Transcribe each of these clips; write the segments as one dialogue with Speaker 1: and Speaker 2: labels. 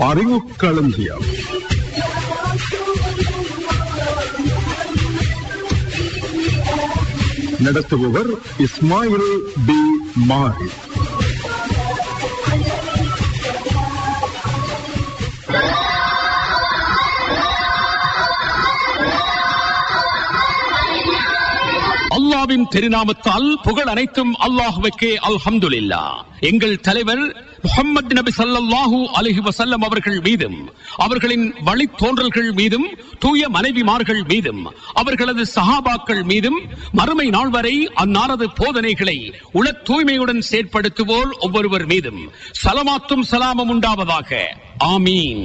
Speaker 1: Arivukkalanjiyam நடத்துபவர் Ismail B. மாரி.
Speaker 2: அல்லாவின் திருநாமத்தால் புகழ் அனைத்தும் அல்லாஹுவுக்கே அல்ஹம்துலில்லா எங்கள் தலைவர் முகமது நபி சல்லாஹூ அலஹி வசல்லம் அவர்கள் மீதும் அவர்களின் வழித்தோன்றல்கள் மீதும் தூய மனைவிமார்கள் மீதும் அவர்களது சஹாபாக்கள் மீதும் மறுமை நாள் வரை அன்னாரது போதனைகளை உள தூய்மையுடன் செயற்படுத்துவோர் ஒவ்வொருவர் மீதும் சலமாத்தும் சலாமம் உண்டாவதாக. ஆமீன்.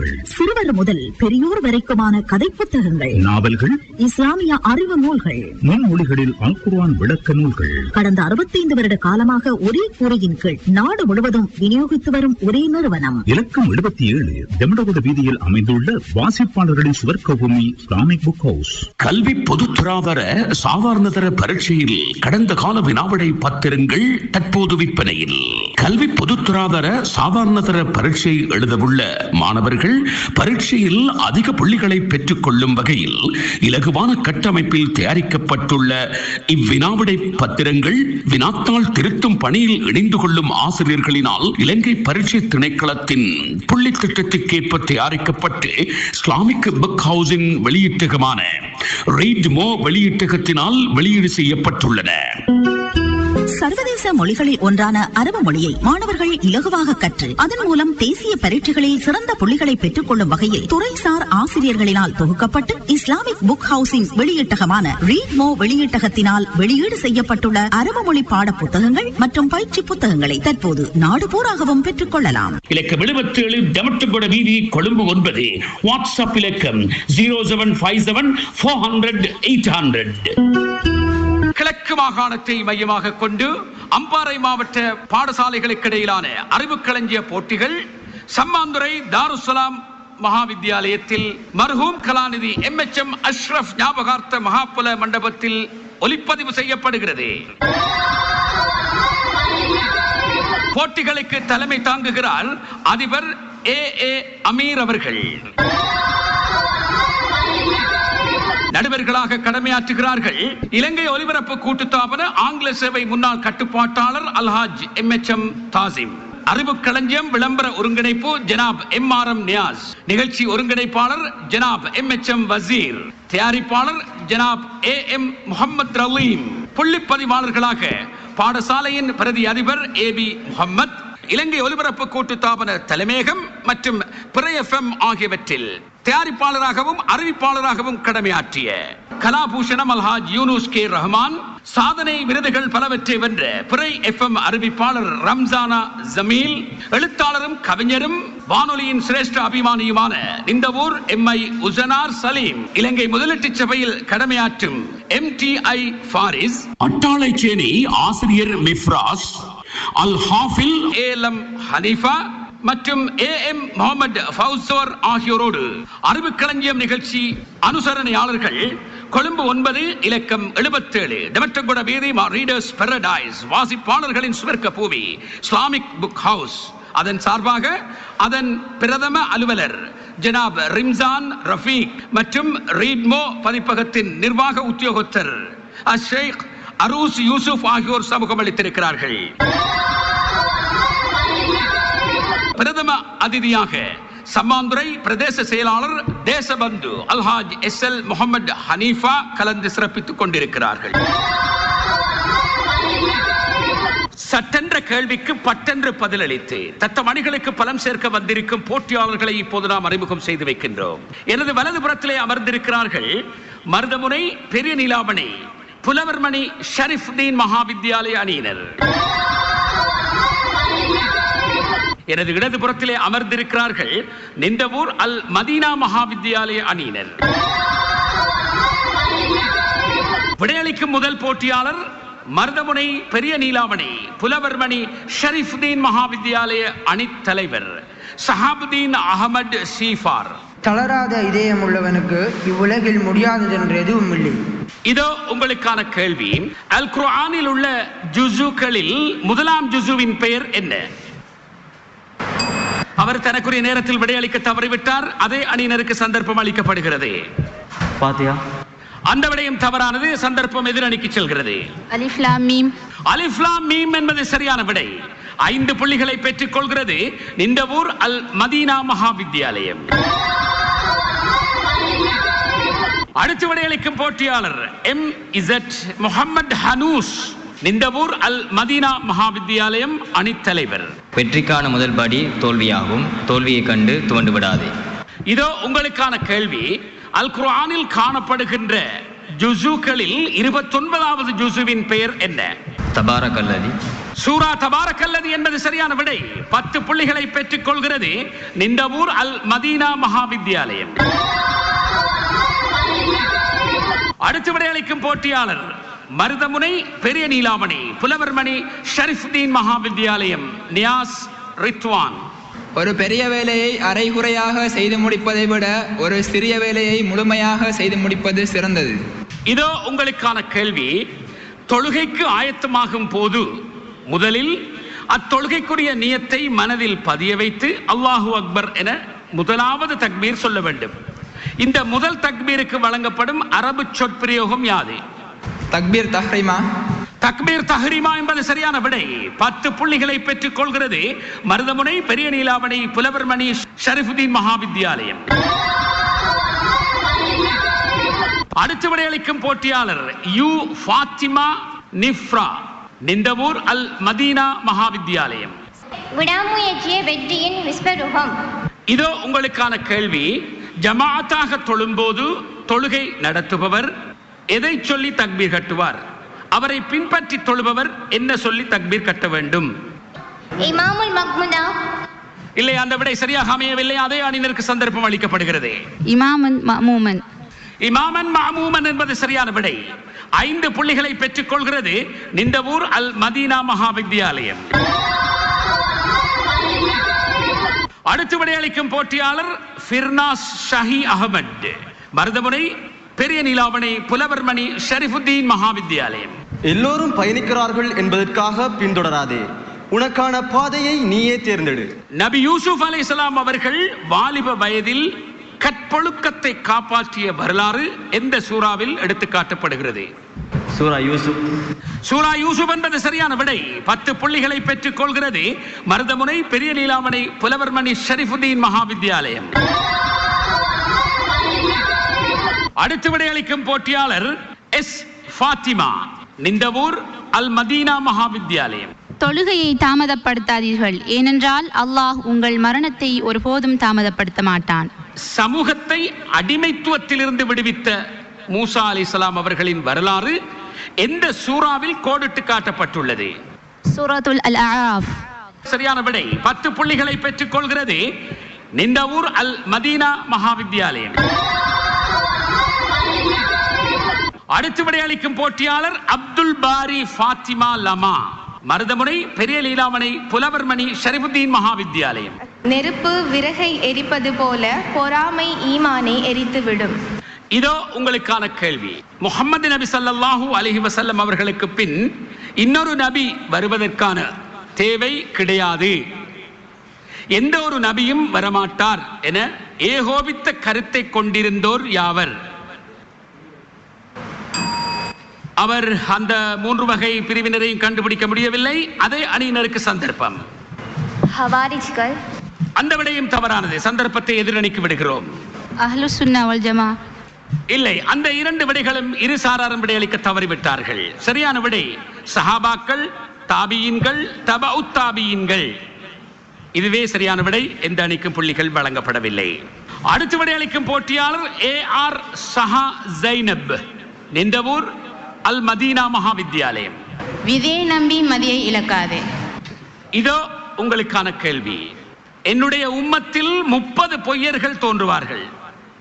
Speaker 3: சிறுவர் முதல் பெரியோர் வரைக்குமான கதை புத்தகங்கள்.
Speaker 4: நாவல்கள்.
Speaker 3: இஸ்லாமிய அறிவு நூல்கள்.
Speaker 4: முன்மொழிகளில் அல்குர்ஆன் விளக்க நூல்கள்.
Speaker 3: கடந்த அறுபத்தைந்து வருட காலமாக ஒரே கூரையின் கீழ் நாடு முழுவதும் விநியோகித்து வரும் ஒரே நிறுவனம்.
Speaker 4: இலக்கம் எழுபத்தி ஏழு தெம்டகுட வீதியில் அமைந்துள்ள வாசிப்பாளர்களின் சுவர்க்க பூமி இஸ்லாமிக் புக் ஹவுஸ்
Speaker 2: கல்வி பொதுத்துறாதர சாதாரணதர பரீட்சையில் கடந்த கால வினாவிடை பத்திரங்கள் தற்போது விற்பனையில். கல்வி பொதுத்துறாதர சாதாரணதர பரீட்சை எழுதவுள்ள மாணவர்கள் மாணவர்கள் பரீட்சையில் அதிக புள்ளிகளை பெற்றுக் கொள்ளும் வகையில் இலகுவான கட்டமைப்பில் தயாரிக்கப்பட்டுள்ள இவ்வினாவிடை பத்திரங்கள் வினாத்தாள் திருத்தும் பணியில் இணைந்து கொள்ளும் ஆசிரியர்களினால் இலங்கை பரீட்சை திணைக்களத்தின் புள்ளி திட்டத்திற்கேற்ப தயாரிக்கப்பட்டு இஸ்லாமிக் புக் ஹவுஸின் வெளியீட்டகமான ரீட் மோ வெளியீட்டகத்தினால் வெளியீடு செய்யப்பட்டுள்ளன.
Speaker 3: சர்வதேச மொழிகளில் ஒன்றான அரபு மொழியை மாணவர்கள் இலகுவாக கற்று அதன் மூலம் தேசிய பரீட்சைகளில் சிறந்த புள்ளிகளை பெற்றுக் கொள்ளும் வகையில் துறைசார் ஆசிரியர்களினால் தொகுக்கப்பட்டு இஸ்லாமிக் புக் ஹவுசிங் வெளியீட்டகமான ரீட் மோ வெளியீட்டகத்தினால் வெளியீடு செய்யப்பட்டுள்ள அரபு மொழி பாட புத்தகங்கள் மற்றும் பயிற்சி புத்தகங்களை தற்போது நாடு பூராகவும் பெற்றுக் கொள்ளலாம்
Speaker 2: இலக்க எழுபத்தி வீதி கொழும்பு ஒன்பது. வாட்ஸ்அப் இலக்கம் zero seven five seven four hundred eight hundred கிழக்கு மாகாணத்தை மையமாக கொண்டு அம்பாறை மாவட்ட பாடசாலைகளுக்கு இடையிலான அறிவு களஞ்சிய போட்டிகள் சம்மாந்துறை தாருசலாம் மகாவித்யாலயத்தில் மர்ஹூம் கலாநிதி எம் எச் எம் அஷ்ரப் ஞாபகார்த்த மகாபல மண்டபத்தில் ஒலிப்பதிவு செய்யப்படுகிறது. போட்டிகளுக்கு தலைமை தாங்குகிறார் அதிபர் ஏ ஏ அமீர் அவர்கள். நடுவர்களாக கடமையாற்றுகிறார்கள். இலங்கை ஒலிபரப்பு கூட்டுத்தாபன ஆங்கில சேவை முன்னாள் கட்டுப்பாட்டாளர் அல்ஹாஜ் எம் எச் எம் தாசிம். அறிவு களஞ்சியம் விளம்பர ஒருங்கிணைப்பு ஜனாப் எம் ஆர் எம் நியாஸ். நிகழ்ச்சி ஒருங்கிணைப்பாளர் ஜனாப் எம் எச் எம் வசீர். தயாரிப்பாளர் ஜனாப் ஏ எம் முகமது ரலீம். புள்ளிப்பதிவாளர்களாக பாடசாலையின் பிரதி அதிபர் ஏ பி முகமது இலங்கை ஒலிபரப்பு கூட்டுத்தாபன தலைமையகம் மற்றும் பிறை எஃப்எம் ஆகியவற்றில் தயாரிப்பாளராகவும் அறிவிப்பாளராகவும் கடமையாற்றிய கலாபூஷணம் அல்ஹாஜ் யூனுஸ் கே ரஹ்மான் சாதனை விருதுகள் பலவற்றை வென்ற பிறை எஃப்எம் அறிவிப்பாளர் ரம்ஜானா ஜமீல் எழுத்தாளரும் கவிஞரும் வானொலியின் சிரேஷ்ட அபிமானியுமான இந்த ஊர் எம் ஐ உசனார் சலீம் இலங்கை முதலீட்டு சபையில் கடமையாற்றும் M D I Faris. Addalaichenai ஆசிரியர் மிஃப்ராஸ் அல் ஹாஃபில் ஏலம் ஹனீஃபா மற்றும் ஏ எம் முகமது ஃபவுசோர் ஆகியோரோடு அறிவுக்களஞ்சியம் நிகழ்ச்சி அனுசரணையாளர்கள் கொழும்பு ஒன்பது இலக்கம் எழுபத்தேழு. டெமட்டகுட வீதி மா ரீடர்ஸ் பெரடைஸ் வாசிப்பாளர்களின் சுவர்க்க பூமி இஸ்லாமிக் புக் ஹவுஸ் அதன் சார்பாக அதன் பிரதம அலுவலர் ஜனாப் ரிம்சான் ரஃபீக் மற்றும் ரீட்மோ பதிப்பகத்தின் நிர்வாக உத்தியோகத்தர் அஷேக் அரூஸ் யூசுப் ஆகியோர் சமூகம் அளித்திருக்கிறார்கள் பிரதம அதிதியாக சம்மாந்துறை பிரதேச செயலாளர் தேசபந்து அல்ஹாஜ் எஸ் எல் முகமது ஹனீஃபா கலந்து சிறப்பித்துக் கொண்டிருக்கிறார்கள். சட்டென்ற கேள்விக்கு பட்டென்று பதிலளித்து தத்தம் அணிகளுக்கு பலம் சேர்க்க வந்திருக்கும் போட்டியாளர்களை இப்போது நாம் அறிமுகம் செய்து வைக்கின்றோம். எனது வலதுபுறத்திலே அமர்ந்திருக்கிறார்கள் மருதமுனை பெரிய நிலாமணி புலவர்மணி ஷரீஃப்தீன் மகாவித்யாலய அணியினர். எனது இடதுபுறத்திலே அமர்ந்திருக்கிறார்கள் நிந்தவூர் அல் மதீனா மகாவித்யாலய அணியினர். விடையளிக்கும் முதல் போட்டியாளர் மருதமுனை பெரிய நீலாமணி புலவர்மணி ஷரீஃப்தீன் மகாவித்யாலய தலைவர் சஹாபுதீன் அகமது சீஃபார்.
Speaker 5: தளராத இதயம் உள்ளவனுக்கு இவ்வுலகில் முடியாததென்று எதுவும் இல்லை.
Speaker 2: இதோ உங்களுக்கான கேள்வி. அல் குர்ஆனில் உள்ள ஜுசுக்களில் முதலாம் ஜுசுவின் பெயர் என்ன? அவர் தனக்குரிய நேரத்தில் விடையளிக்க தவறிவிட்டார். அதே அணியினருக்கு சந்தர்ப்பம் அளிக்கப்படுகிறது.
Speaker 6: பாத்தியா?
Speaker 2: அந்த விடயம் தவறானது. சந்தர்ப்பம் எதிரணிக்கு செல்கிறது. அலிஃப்லாம் மீம். என்பது சரியான விடை. ஐந்து புள்ளிகளை பெற்றுக் கொள்கிறது. நிந்தவூர் அல் மதீனா மகாவித்யாலயம் அடுத்து விடையளிக்கும் போட்டியாளர் M Z Mohamed Hanoos. Nintavur Al Medina மகாவித்யாலயம் அணித்தலைவர்.
Speaker 6: வெற்றிக்கான முதல் படி தோல்வியாகும். தோல்வியை கண்டு துவண்டு விடாதே
Speaker 2: இதோ உங்களுக்கான கேள்வி. அல் குர்ஆனில் காணப்படுகின்ற ஜுசுக்களில் இருபத்தொன்பதாவது ஜுசுவின் பெயர் என்ன?
Speaker 6: தபாரக் அல்லதி
Speaker 2: சூரா தபாரக்கல்லது என்பது சரியான விடை. பத்து புள்ளிகளை பெற்றுக் கொள்கிறது நிந்தவூர் அல் மதீனா மகாவித்யாலயம் அடுத்து விடையளிக்கும் போட்டியாளர் மருதமுனை பெரிய நீலாமணி புலவர்மணி ஷரீஃப்தீன் மகாவித்யாலயம் நியாஸ் ரித்வான்.
Speaker 7: ஒரு பெரிய வேலையை அரைகுறையாக செய்து முடிப்பதை விட ஒரு சிறிய வேலையை முழுமையாக செய்து முடிப்பது சிறந்தது.
Speaker 2: இதோ உங்களுக்கான கேள்வி. தொழுகைக்கு ஆயத்தமாகும் போது முதலில் அத்தொழுகைக்குரிய நியத்தை மனதில் பதிய வைத்து அல்லாஹு அக்பர் என முதலாவது தக்பீர் சொல்ல வேண்டும். இந்த முதல் தக்பீருக்கு வழங்கப்படும் அரபு சொற்பிரயோகம் யாது?
Speaker 7: தக்பீர் தஹ்ரிமா?
Speaker 2: தக்பீர் தஹ்ரீமா என்பது சரியான விடை. பத்து புள்ளிகளை பெற்றுக் கொள்கிறது. மருதமுனை பெரிய நீலாமணி புலவர்மணி ஷரீஃபுதீன் மகாவித்யாலயம். அடுத்து விடையளிக்கும் போட்டியாளர் யு ஃபாத்திமா நிஃப்ரா நிந்தவூர் அல் மதீனா மகாவித்யாலயம்.
Speaker 8: விடாமுயற்சியே வெற்றியின் விஸ்வரூபம்.
Speaker 2: இதோ உங்களுக்கான கேள்வி. ஜமாஅத்தாக தொழும்போது தொழுகை நடத்துபவர் எதை சொல்லி தக்பீர் கட்டுவார்? அவரை பின்பற்றி தொழுபவர் என்ன சொல்லி தக்பீர் கட்ட வேண்டும்? இல்லை அந்த விடை சரியாக அமையவில்லை. அதே அணியினருக்கு சந்தர்ப்பம் அளிக்கப்படுகிறது.
Speaker 9: இமாமன் மமூமன்
Speaker 2: இமாமன் மாமூமன் என்பது சரியான விடை. ஐந்து புள்ளிகளை பெற்றுக் கொள்கிறது நிந்தவூர் அல் மதீனா மகாவித்யாலயம். அடுத்து விடையளிக்கும் போட்டியாளர் ஃபிர்னாஸ் ஷஹி அகமது மருதமுனை பெரிய நீலாவணை புலவர்மணி ஷரிஃபுத்தீன் மகாவித்யாலயம்.
Speaker 10: எல்லோரும் பயணிக்கிறார்கள் என்பதற்காக பின்தொடராதே. உனக்கான பாதையை நீயே தேர்ந்தெடு.
Speaker 2: நபி யூசுப் அலைஹிஸ்ஸலாம் அவர்கள் வாலிப வயதில் கற்பொழுக்கத்தை காப்பாற்றிய வரலாறு எந்த சூறாவில் எடுத்து காட்டப்படுகிறது?
Speaker 6: சூரா யூசுப்.
Speaker 2: சூரா யூசுப் என்பது சரியான விடை. பத்து புள்ளிகளை பெற்றுக் கொள்கிறது. மருதமுனை பெரிய நீலாமணி புலவர்மணி ஷரிஃபுதீன் மகாவித்யாலயம். அடுத்து விடையளிக்கும் போட்டியாளர் எஸ் ஃபாத்திமா. நிந்தவூர் அல் மதீனா மகாவித்யாலயம்.
Speaker 9: தொழுகையை தாமதப்படுத்தாதீர்கள். ஏனென்றால் அல்லாஹ் உங்கள் மரணத்தை ஒருபோதும் தாமதப்படுத்த மாட்டான்
Speaker 2: சமூகத்தை அடிமைத்துவத்திலிருந்து விடுவித்த மூசா அலிஸ்லாம் அவர்களின் வரலாறு எந்த சூறாவில் கோடிட்டு காட்டப்பட்டுள்ளது?
Speaker 9: சூரத்துல் அல் அஆஃப்
Speaker 2: சரியான விடை. பத்து புள்ளிகளை பெற்றுக் கொள்கிறது. நிந்தவூர் அல் மதீனா மகாவித்யாலயம். அடுத்து விடையளிக்கும் போட்டியாளர் அப்துல் பாரி ஃபாத்திமா லமா. மருதமுனை பெரிய லீலாமணி புலவர்மணி ஷரிபுத்தீன் மகாவித்யாலயம்.
Speaker 11: நெருப்பு விறகை எரிப்பது போல பொறாமை ஈமானை எரித்துவிடும்.
Speaker 2: இதோ உங்களுக்கான கேள்வி. முகமது நபி ஸல்லல்லாஹு அலைஹி வஸல்லம் அவர்களுக்கு பின் இன்னொரு நபி வருவதற்கான தேவை கிடையாது. எந்த ஒரு நபியும் வரமாட்டார் என ஏகோபித்த கருத்தை கொண்டிருந்தோர் யாவர்? அவர் அந்த மூன்று வகை பிரிவினரையும் கண்டுபிடிக்க முடியவில்லை. அதே அணியினருக்கு சந்தர்ப்பம்.
Speaker 8: ஹவாரிஜ்கள்.
Speaker 2: அந்த விடையும் தவறானது. சந்தர்ப்பத்தை எதிரணிக்கு விடுகிறோம்.
Speaker 9: அஹ்லு சுன்னா வல் ஜமா.
Speaker 2: இல்லை அந்த இரண்டு விடைகளும் இரு சாராரும் விடையளிக்க தவறிவிட்டார்கள். சரியான விடை சஹாபாக்கள் தாபியின்கள் தப தாபியின்கள். இதுவே சரியான விடை. எந்த அணிக்கும் புள்ளிகள் வழங்கப்படவில்லை. அடுத்த விடையளிக்கும் போட்டியாளர் A R Saha Zainab. Nintavur Al Medina Mahavidyalayam.
Speaker 11: விதியை நம்பி மதியை இழக்காதே.
Speaker 2: இதோ உங்களுக்கான கேள்வி. என்னுடைய உம்மத்தில் முப்பது பொய்யர்கள் தோன்றுவார்கள்.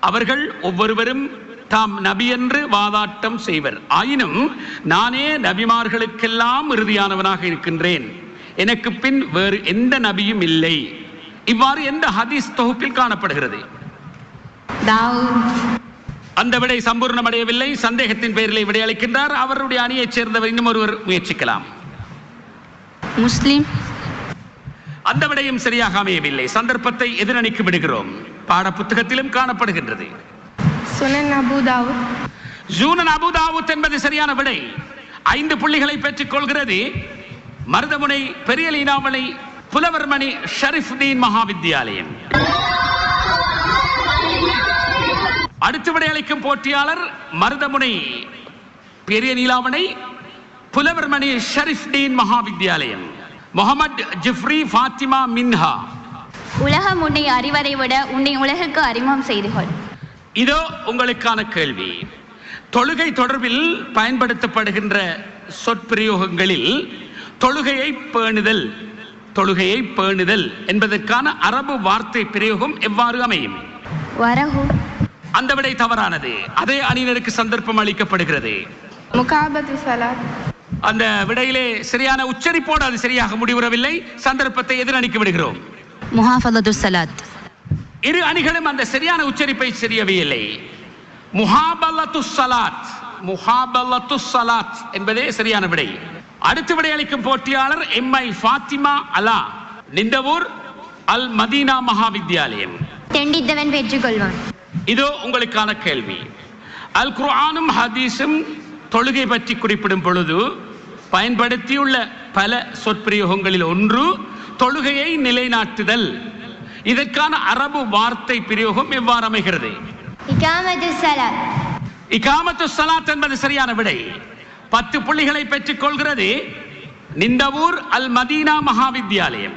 Speaker 2: அவர்கள் ஒவ்வொருவரும் தாம் நபி என்று வாதாட்டம் செய்வர். ஆயினும் நானே நபிமார்களுக்கெல்லாம் இறுதியானவனாக இருக்கின்றேன். எனக்கு பின் வேறு எந்த நபியும் இல்லை. இவ்வாறு எந்த ஹதீஸ் தொகுப்பில் காணப்படுகிறது? அந்த விடை சம்பூர்ணமடையவில்லை. சந்தேகத்தின் பெயரிலே விடையளிக்கின்றார். அவருடைய அணியைச் சேர்ந்தவர் இன்னும் ஒருவர் முயற்சிக்கலாம்.
Speaker 9: முஸ்லிம்.
Speaker 2: அந்த விடையும் சரியாக அமையவில்லை. சந்தர்ப்பத்தை எதிரணிக்கு விடுகிறோம். பாட புத்தகத்திலும் காணப்படுகின்றது ஜூனன் அபுதாவுத் என்பது சரியான விடை. ஐந்து புள்ளிகளை பெற்றுக் கொள்கிறது. மருதமுனை பெரிய லீனாமலை புலவர்மணி ஷரீஃப்தீன் மகாவித்யாலயம். அடுத்து விடையளிக்கும் போட்டியாளர் மருதமுனை பெரிய நீலாவணை புலவர்மணி ஷரீஃப்தீன் மகாவித்யாலயம். முகமது ஜிஃப்ரி ஃபாத்திமா மின்ஹா.
Speaker 8: உலகம் உன்னை அறிவதை விட உன்னை உலகுக்கு அறிமுகம் செய்து கொள்.
Speaker 2: இதோ உங்களுக்கான கேள்வி. தொழுகை தொடர்பில் பயன்படுத்தப்படுகின்ற சொற்பிரயோகங்களில் தொழுகையை பேணுதல் தொழுகையை பேணுதல் என்பதற்கான அரபு வார்த்தை பிரயோகம் எவ்வாறு அமையும்?
Speaker 8: வரஹு
Speaker 2: அந்த விடை தவறானது. அதே அணியினருக்கு சந்தர்ப்பம் அளிக்கப்படுகிறது. அந்த விடையிலே சரியான உச்சரிப்போடு அது சரியாக முடிவுறவில்லை. சந்தர்ப்பத்தை எதிரணிக்கு விடுகிறோம். இரு அணிகளும் அந்த சரியான உச்சரிப்பை சரியவே இல்லை முஹாபல்லத்து சலாத். முஹாபல்லத்து சலாத் என்பதே சரியான விடை. அடுத்த விடை அளிக்கும் போட்டியாளர் எம் ஐ ஃபாத்திமா அலா நிந்தவூர் அல் மதீனா மகாவித்யாலயம்.
Speaker 8: தெண்டித்தவன் பெற்றுக்கொள்வான்.
Speaker 2: இதோ உங்களுக்கான கேள்வி. அல் குர்ஆனும் ஹதீஸும் தொழுகை பற்றி குறிப்பிடும் பொழுது பயன்படுத்தியுள்ள பல சொற்பிரயோகங்களில் ஒன்று தொழுகையை நிலைநாட்டுதல். இதற்கான அரபு வார்த்தை பிரயோகம் எவ்வாறு அமைகிறது?
Speaker 8: இகாமத்து சலாத்.
Speaker 2: என்பது சரியான விடை. பத்து புள்ளிகளை பெற்றுக் கொள்கிறது நிந்தவூர் அல் மதீனா மகாவித்யாலயம்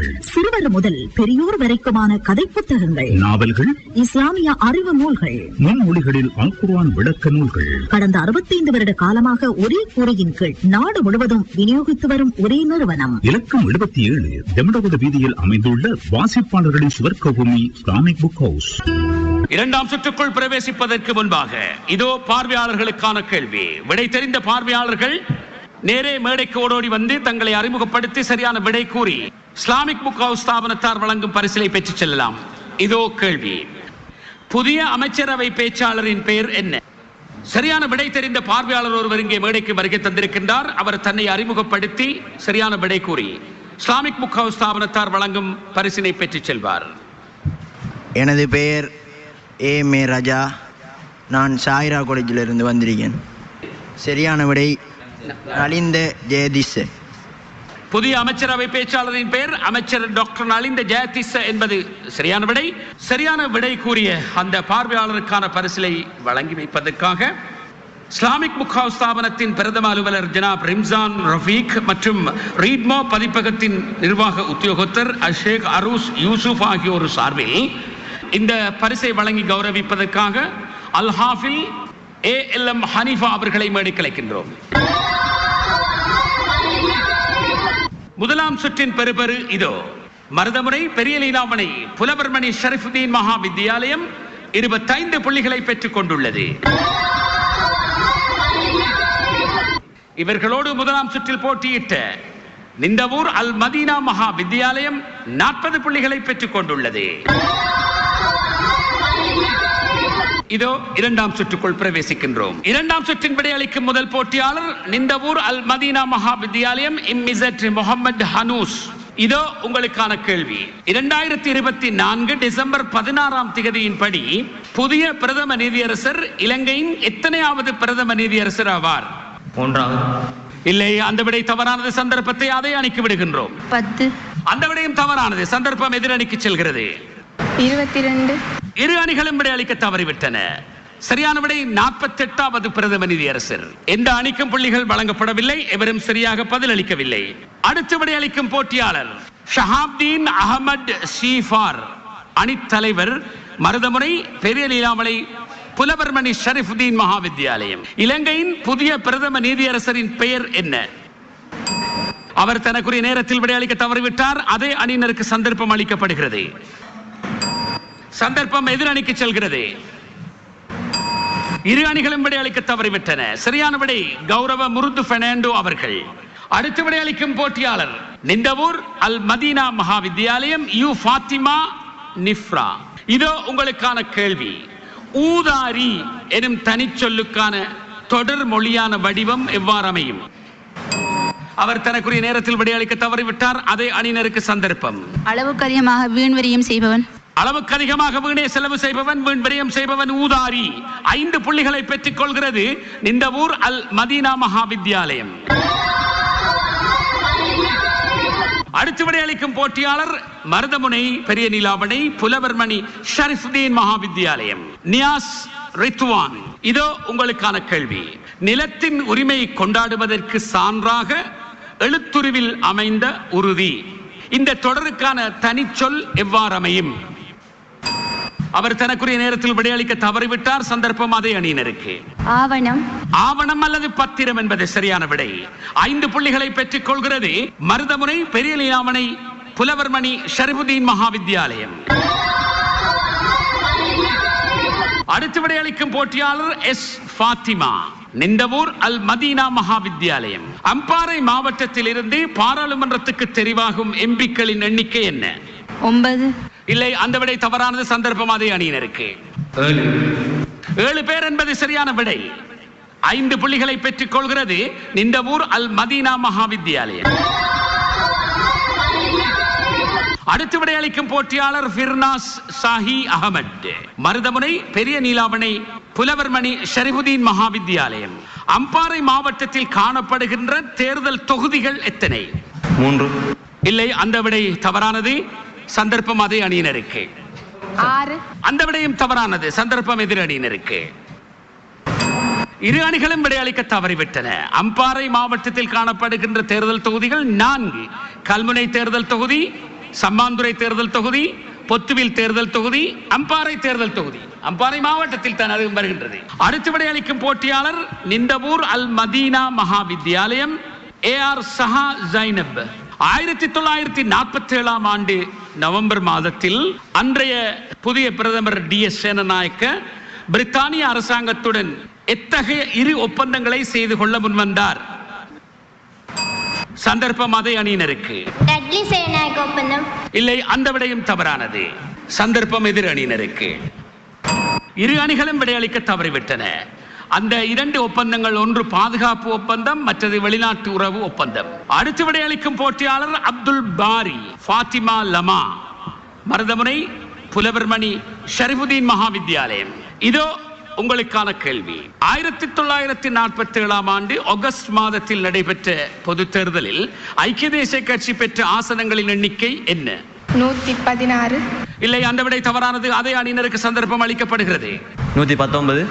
Speaker 3: சிறுவர் முதல் பெரியோர் வரைக்குமான கதை புத்தகங்கள்.
Speaker 4: நாவல்கள்
Speaker 3: இஸ்லாமிய அறிவு நூல்கள்.
Speaker 4: முன்மொழிகளில் அல் குர்ஆன் விளக்க நூல்கள்.
Speaker 3: கடந்த அறுபத்தைந்து வருட காலமாக ஒரே கூரையின் கீழ் நாடு முழுவதும் விநியோகித்து வரும் ஒரே நிறுவனம்.
Speaker 4: இலக்கம் எழுபத்தி ஏழு தெமடகுட வீதியில் அமைந்துள்ள வாசிப்பாளர்களின் சுவர்க்க பூமி இஸ்லாமிக் புக் ஹவுஸ்
Speaker 2: இரண்டாம் சுற்றுக்குள் பிரவேசிப்பதற்கு முன்பாக இதோ பார்வையாளர்களுக்கான கேள்வி. விடை தெரிந்த பார்வையாளர்கள் நேரே மேடைக்கு ஓடோடி வந்து தங்களை அறிமுகப்படுத்தி சரியான விடை கூறி இஸ்லாமிக் புக் ஹவுஸ் ஸ்தாபனத்தார் வழங்கும் பரிசிலை பெற்றுச் செல்லலாம் இதோ கேள்வி புதிய அமைச்சரவை பேச்சாளரின் பெயர் என்ன சரியான விடை தெரிந்த பார்வையாளர் ஒருவர் இங்கே மேடைக்கு வருகை தந்திருக்கின்றார் அவர் தன்னை அறிமுகப்படுத்தி சரியான விடை கூறி இஸ்லாமிக் புக் ஹவுஸ் ஸ்தாபனத்தார் வழங்கும் பரிசினை பெற்றுச் செல்வார்
Speaker 12: எனது பெயர் ஏ மே ராஜா நான் சாய்ரா காலேஜிலிருந்து வந்திருக்கேன். சரியான விடை நலிந்த ஜெயதிஷ்
Speaker 2: புதிய அமைச்சரவை பேச்சாளரின் பெயர் அமைச்சர் டாக்டர் நலிந்த ஜெயதிச என்பது சரியான விடை. சரியான விடை கூறிய அந்த பார்வையாளருக்கான பரிசிலை வழங்கி வைப்பதற்காக இஸ்லாமிக் முகா ஸ்தாபனத்தின் பிரதம அலுவலர் ஜனாப் ரிம்சான் ரஃபீக் மற்றும் ரீட்மா பதிப்பகத்தின் நிர்வாக உத்தியோகத்தர் அஷேக் அரூஸ் யூசுப் ஆகியோர் சார்பில் இந்த பரிசை வழங்கி கௌரவிப்பதற்காக Alhafil A L M Haniffa அவர்களை மேடை கலைக்கின்றோம் முதலாம் சுற்றின் பெறுபெறு இதோ. மருதமுறை பெரிய லீலாமணி புலவர்மணி ஷரீஃபுதீன் மகா வித்யாலயம் இருபத்தைந்து புள்ளிகளை பெற்றுக் கொண்டுள்ளது. இவர்களோடு முதலாம் சுற்றில் போட்டியிட்ட நிந்தவூர் அல் மதீனா மகா வித்யாலயம் நாற்பது புள்ளிகளை பெற்றுக் கொண்டுள்ளது. இதோ இரண்டாம் சுற்றுக்குள் பிரவேசிக்கின்றோம். இரண்டாம் சுற்றின் விடையளிக்கும் முதல் போட்டியாளர் நிந்தவூர் அல் மதீனா மகா வித்தியாலயம் இம்மிசட் முகமது ஹனூஸ். இதோ உங்களுக்கான கேள்வி. இரண்டாயிரத்தி இருபத்தி நான்கு டிசம்பர் பதினாறாம் திகதியின்படி புதிய பிரதம நீதியரசர் இலங்கையின் எத்தனையாவது பிரதம நீதியரசர் ஆவார்?
Speaker 6: மூன்றாவது.
Speaker 2: இல்லை அந்த விடை தவறானது சந்தர்ப்பத்தை அதை அணிக்கு விடுகின்றோம்.
Speaker 9: பத்து.
Speaker 2: அந்த விடையும் தவறானது சந்தர்ப்பம் எதிரணிக்கு செல்கிறது.
Speaker 11: இருபத்தி ரெண்டு
Speaker 2: இரு அணிகளும் விடை அளிக்க தவறிவிட்டன. சரியான விடை நாற்பத்தி எட்டாவது பிரதம நீதியரசர். எந்த அணிக்கும் புள்ளிகள் வழங்கப்படவில்லை எவரும் சரியாக பதிலளிக்கவில்லை. அடுத்த விடை அளிக்கும் போட்டியாளர் ஷஹாப்தீன் அகமது ஷீஃபார். அணித்தலைவர் மருதமுனை பெரிய லீலாமலை புலவர்மணி ஷரீஃபுதீன் மகாவித்யாலயம். இலங்கையின் புதிய பிரதம நீதியரசரின் பெயர் என்ன? அவர் தனக்குரிய நேரத்தில் விடையளிக்க தவறிவிட்டார் அதே அணியினருக்கு சந்தர்ப்பம் அளிக்கப்படுகிறது. சந்தர்ப்பம் எதிரணிக்கு செல்கிறது. இரு அணிகளும் விடையளிக்க தவறிவிட்டன. சரியான கௌரவ முருது பெர்னாண்டோ அவர்கள். அடுத்து விடையளிக்கும் போட்டியாளர் நிந்தவூர் அல் மதீனா மகாவித்யாலயம் யு ஃபாத்திமா நிஃப்ரா. இதோ உங்களுக்கான கேள்வி. ஊதாரி எனும் தனிச்சொல்லுக்கான தொடர் மொழியான வடிவம் எவ்வாறு அமையும்? அவர் தனக்குரிய நேரத்தில் விடையளிக்க தவறிவிட்டார். அதை அணியினருக்கு சந்தர்ப்பம்.
Speaker 9: அளவுக்கு அதிகமாக வீண்வரியும் செய்பவன்.
Speaker 2: அளவுக்கு அதிகமாக வீணே செலவு செய்பவன் வீண் விரயம் செய்பவன் ஊதாரி. ஐந்து புள்ளிகளை பெற்றுக் கொள்கிறது ஊர் அல் மதீனா மகாவித்யாலயம். அடுத்து விடையளிக்கும் போட்டியாளர் மருதமுனை பெரிய நிலாவணை புலவர்மணி ஷரிஃபுதீன் மகாவித்யாலயம். நியாஸ் ரித்துவான் இதோ உங்களுக்கான கேள்வி. நிலத்தின் உரிமை கொண்டாடுவதற்கு சான்றாக எழுத்துருவில் அமைந்த உறுதி. இந்த தொடருக்கான தனிச்சொல் எவ்வாறு அமையும் அவர் தனக்குரிய நேரத்தில் விடையளிக்க தவறிவிட்டார். சந்தர்ப்பம் அதே அணியினருக்கு.
Speaker 8: ஆவணம்.
Speaker 2: ஆவணம் அல்லது பத்திரம் என்பது சரியான விடை. ஐந்து புள்ளிகளை பெற்றுக் கொள்கிறது மருதமுனை பெரிய லீலாமணை புலவர்மணி ஷரிபுதீன் மகாவித்யாலயம். அடுத்து விடையளிக்கும் போட்டியாளர் எஸ். ஃபாத்திமா. நிந்தவூர் அல் மதீனா மகாவித்யாலயம். அம்பாறை மாவட்டத்தில் இருந்து பாராளுமன்றத்துக்கு தெரிவாகும் எம்பிக்களின் எண்ணிக்கை என்ன?
Speaker 9: ஒன்பது.
Speaker 2: இல்லை அந்த விடை தவறானது சந்தர்ப்பம் அதே அணியினருக்கு.
Speaker 6: ஏழு.
Speaker 2: பேர் என்பது சரியான விடை. ஐந்து புள்ளிகளை பெற்றுக் கொள்கிறது நிந்தவூர் அல் மதீனா மகாவித்யாலயம். அடுத்து விடையளிக்கும் போட்டியாளர் ஃபிர்னாஸ் சாஹி அகமட் மருதமுனை பெரிய நீலாவணை புலவர்மணி ஷரிபுதீன் மகாவித்யாலயம். அம்பாறை மாவட்டத்தில் காணப்படுகின்ற தேர்தல் தொகுதிகள் எத்தனை?
Speaker 10: மூன்று.
Speaker 2: இல்லை அந்த விடை தவறானது சந்தர்ப்பம் அதே அணியினருக்கு. அந்த விடையும் தவறானது. சந்தர்ப்பம் எதிர் அணியினருக்கு. இரு அணிகளும் விடையளிக்க தவறிவிட்டன. அம்பாறை மாவட்டத்தில் காணப்படுகின்ற தேர்தல் தொகுதிகள் நான்கு. கல்முனை தேர்தல் தொகுதி சம்மாந்துறை தேர்தல் தொகுதி பொத்துவில் தேர்தல் தொகுதி அம்பாறை தேர்தல் தொகுதி. அம்பாறை மாவட்டத்தில் தான் அது வருகின்றது. அடுத்து விடையளிக்கும் போட்டியாளர் Nintavur Al Medina Mahavidyalayam A R Saha Zainab. ஆயிரத்தி தொள்ளாயிரத்தி நாற்பத்தி ஏழாம் ஆண்டு நவம்பர் மாதத்தில் அன்றைய புதிய பிரதமர் டி எஸ் சேனநாயக்க பிரித்தானிய அரசாங்கத்துடன் எத்தகைய இரு ஒப்பந்தங்களை செய்து கொள்ள முன்வந்தார்? சந்தர்ப்பம் அதே அணியினருக்கு. இல்லை அந்த விடையும் தவறானது. சந்தர்ப்பம் எதிர் அணியினருக்கு. இரு அணிகளும் விடையளிக்க தவறிவிட்டன. அந்த இரண்டு ஒப்பந்தங்கள் ஒன்று பாதுகாப்பு ஒப்பந்தம் மற்றது வெளிநாட்டு உறவு ஒப்பந்தம். அடுத்து விடையளிக்கும் போட்டியாளர் அப்துல் பாரி ஃபாத்திமா லமா மருதமுனை புலவர்மணி ஷரிபுதீன் மகாவித்யாலயம். இதோ உங்களுக்கான கேள்வி. ஆயிரத்தி தொள்ளாயிரத்தி நாற்பத்தி ஏழாம் ஆண்டு ஆகஸ்ட் மாதத்தில் நடைபெற்ற பொது தேர்தலில் ஐக்கிய தேசிய கட்சி பெற்ற ஆசனங்களின் எண்ணிக்கை என்ன?
Speaker 11: நூற்றி பதினாறு.
Speaker 2: இல்லை அந்த விடை தவறானது. அதே அணியினருக்கு சந்தர்ப்பம் அளிக்கப்படுகிறது.
Speaker 10: நூற்றி பத்தொன்பது.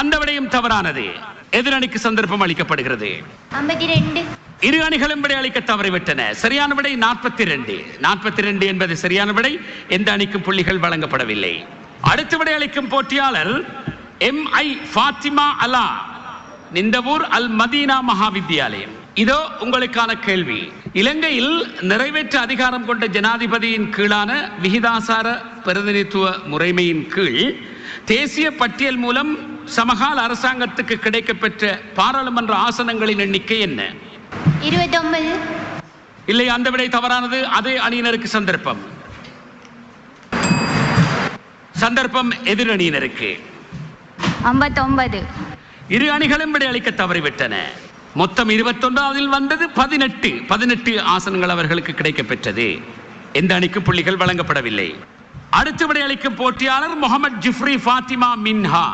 Speaker 2: அந்த விடையும் தவறானது. எதிரணிக்கு சந்தர்ப்பம் அளிக்கப்படுகிறது. இரு அணிகளும் விடை அளிக்க தவறிவிட்டன. சரியான விடை நாற்பத்தி ரெண்டு நாற்பத்தி ரெண்டு என்பது சரியான விடை. எந்த அணிக்கும் புள்ளிகள் வழங்கப்படவில்லை. அடுத்து விடை அளிக்கும் போட்டியாளர் எம் ஐ ஃபாத்திமா அலா நிந்தவூர் அல் மதீனா மகாவித்யாலயம் இதோ உங்களுக்கான கேள்வி. இலங்கையில் நிறைவேற்று அதிகாரம் கொண்ட ஜனாதிபதியின் கீழான விகிதாசார பிரதிநிதித்துவ முறைமையின் கீழ் தேசிய பட்டியல் மூலம் சமகால அரசாங்கத்துக்கு கிடைக்கப்பெற்ற பாராளுமன்ற ஆசனங்களின் எண்ணிக்கை என்ன?
Speaker 8: இருபத்தொன்பது.
Speaker 2: இல்லை அந்த விடை தவறானது. அதே அணியினருக்கு சந்தர்ப்பம். சந்தர்ப்பம் எதிர் அணியினருக்கு.
Speaker 8: ஐம்பத்தொன்பது.
Speaker 2: இரு அணிகளும் விடை அளிக்க தவறிவிட்டன. மொத்தம் இருபத்தொன்று அதில் வந்தது பதினெட்டு. பதினெட்டு ஆசனங்கள் அவர்களுக்கு கிடைக்கப் பெற்றது எந்த அணிக்கு புள்ளிகள் வழங்கப்படவில்லை. அடுத்து விடையளிக்கும் போட்டியாளர் முகமது ஜிஃப்ரி ஃபாத்திமா மின்ஹா.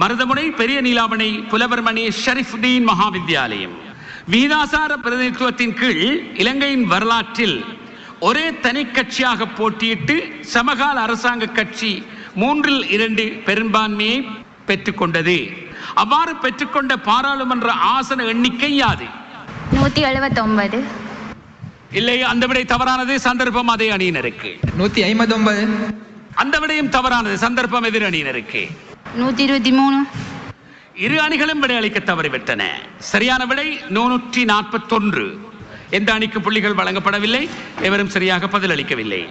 Speaker 2: மருதமுனை பெரிய நீலாமணை புலவர்மணி ஷரீஃப்தீன் மகாவித்யாலயம். வீதாசார பிரதிநிதித்துவத்தின் கீழ் இலங்கையின் வரலாற்றில் ஒரே தனி கட்சியாக போட்டியிட்டு சமகால அரசாங்க கட்சி மூன்றில் இரண்டு பெரும்பான்மையை பெற்றுக்கொண்டது. அவ்வாறு பெற்றுக்கொண்ட பாராளுமன்ற ஆசன எண்ணிக்கை யாது?
Speaker 8: நூத்தி எழுபத்தி ஒன்பது
Speaker 2: இல்லை அந்த விடை தவறானது சந்தர்ப்பம் அதே அணியினருக்கு.
Speaker 7: நூற்றி ஐம்பத்தொன்பது.
Speaker 2: அந்த விடையும் தவறானது சந்தர்ப்பம் எதிர் அணியினருக்கு.
Speaker 9: நூற்றி இருபத்தி மூணு.
Speaker 2: இரு அணிகளும் விடை அளிக்க தவறிவிட்டன. சரியான விடை நூற்றி நாற்பத்தொன்று. எந்த அணிக்கு புள்ளிகள் வழங்கப்படவில்லை எவரும் சரியாக பதிலளிக்கவில்லை.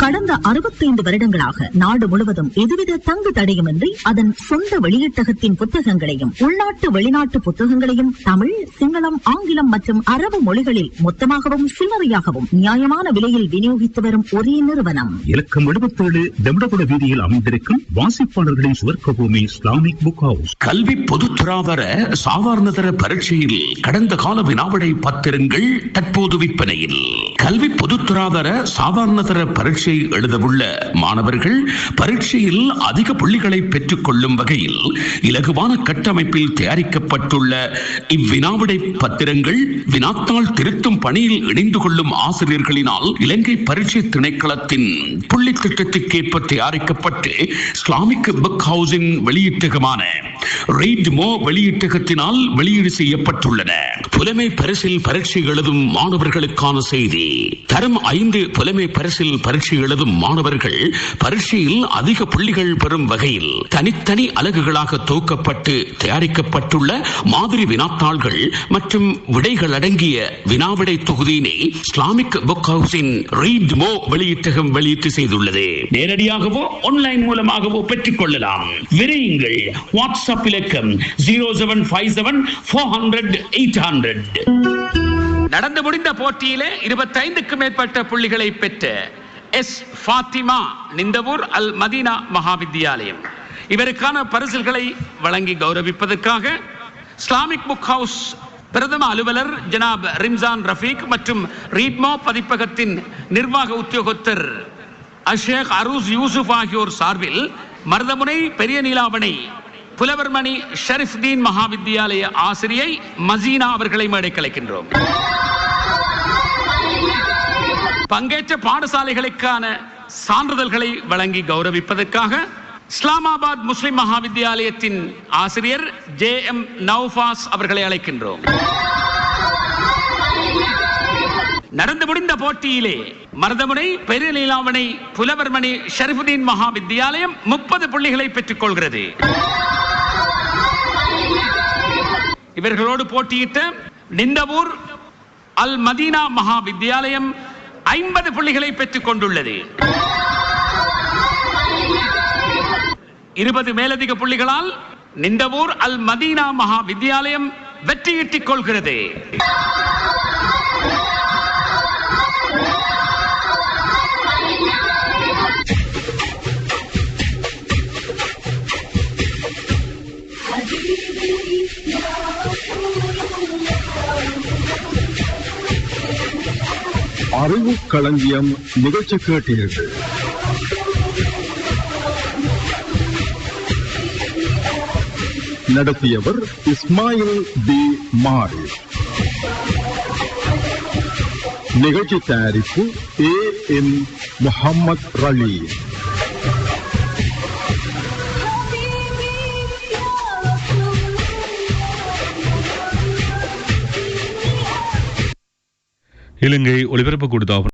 Speaker 3: கடந்த அறுபத்தைந்து வருடங்களாக நாடு முழுவதும் எதுவித தங்கு தடையுமின்றி அதன் சொந்த வெளியீட்டகத்தின் புத்தகங்களையும் உள்நாட்டு வெளிநாட்டு புத்தகங்களையும் தமிழ் சிங்களம் ஆங்கிலம் மற்றும் அரபு மொழிகளில் மொத்தமாகவும் சில்லறையாகவும் நியாயமான விலையில் விநியோகித்து வரும் ஒரே நிறுவனம்.
Speaker 4: இலக்கம் எழுபத்தேழு வீதியில் அமைந்திருக்கும் வாசிப்பாளர்களின் சுவர்க்க பூமி இஸ்லாமிக் புக் ஹவுஸ்
Speaker 13: கல்வி பொதுத்துறாவர சாதாரணதர பரீட்சையில் கடந்த கால வினாவிடை பத்திரங்கள் தற்போது விற்பனையில். கல்வி பொதுத்துறாவர சாதாரணதர பரீட்சை எழுதவுள்ள மாணவர்கள் பரீட்சையில் அதிக புள்ளிகளை பெற்றுக் கொள்ளும் வகையில் இலகுவான கட்டமைப்பில் தயாரிக்கப்பட்டுள்ள இவ்வினாவிடை பத்திரங்கள் வினாத்தால் திருத்தும் பணியில் இணைந்து கொள்ளும் ஆசிரியர்களினால் இலங்கை பரீட்சை திணைக்களத்தின் புள்ளி திட்டத்திற்கேற்ப தயாரிக்கப்பட்டு இஸ்லாமிக் புக் ஹவுஸின் வெளியீட்டகமான ரீட் மோ வெளியீட்டகத்தினால் வெளியீடு செய்யப்பட்டுள்ளன. புலமை பரிசில் பரீட்சை எழுதும் மாணவர்களுக்கான செய்தி. தரம் ஐந்து புலமை பரிசில் பரீட்சை எழுதும் மாணவர்கள் பரீட்சையில் அதிக புள்ளிகள் பெறும் வகையில் தனித்தனி அலகுகளாக தொகுக்கப்பட்டு தயாரிக்கப்பட்டுள்ள மாதிரி வினாத்தாள்கள் மற்றும் விடைகள் அடங்கிய வினாவிடை தொகுதியினை இஸ்லாமிக் புக் ஹவுஸின் ரீட் மோ வெளியீட்டகம் வெளியீட்டு செய்துள்ளது. நேரடியாகவோ ஆன்லைன் மூலமாகவோ பெற்றுக் கொள்ளலாம். விரையுங்கள். வாட்ஸ்அப் இலக்கம் zero seven five seven four hundred eight hundred
Speaker 2: நடந்து முடிந்த போட்டியிலே இருபத்தைந்துக்கு மேற்பட்ட புள்ளிகளை பெற்ற எஸ் ஃபாத்திமா நிந்தவூர் அல் மதீனா மகாவித்யாலயம் இவருக்கான பரிசில்களை வழங்கி கௌரவிப்பதற்காக இஸ்லாமிக் புக் ஹவுஸ் பிரதம அலுவலர் ஜனாப் ரிம்சான் ரஃபீக் மற்றும் ரீட்மோ பதிப்பகத்தின் நிர்வாக உத்தியோகத்தர் அஷேக் அரூஸ் யூசுப் ஆகியோர் சார்பில் மருதமுனை பெரிய நீலாவணை புலவர்மணி ஷரீஃப்தீன் மகாவித்யாலய ஆசிரியை மசீனா அவர்களை மேடை கலைக்கின்றோம் பங்கேற்ற பாடசாலைகளுக்கான சான்றிதழ்களை வழங்கி கௌரவிப்பதற்காக இஸ்லாமாபாத் முஸ்லிம் மகாவித்யாலயத்தின் ஆசிரியர் ஜே எம் நௌஃபாஸ் அவர்களை அழைக்கின்றோம். நடந்து முடிந்த போட்டியிலே மருதமுனை பெரிய புலவர்மணி ஷரிஃபுதீன் மகாவித்யாலயம் முப்பது புள்ளிகளை பெற்றுக் கொள்கிறது. இவர்களோடு போட்டியிட்ட நிந்தவூர் அல் மதீனா மகா வித்தியாலயம் ஐம்பது புள்ளிகளை பெற்றுக் கொண்டுள்ளது. இருபது மேலதிக புள்ளிகளால் நிந்தவூர் அல் மதீனா மகா வித்யாலயம் வெற்றியிட்டுக் கொள்கிறது.
Speaker 1: அறிவு களஞ்சியம் நிகழ்ச்சி கேட்டீர்கள். நடத்தியவர் இஸ்மாயில் பி. மாரி. நிகழ்ச்சி தயாரிப்பு ஏ. எம். முகமது ரலீம்
Speaker 14: இலங்கை ஒலிபரப்பு கூடுதாபனம்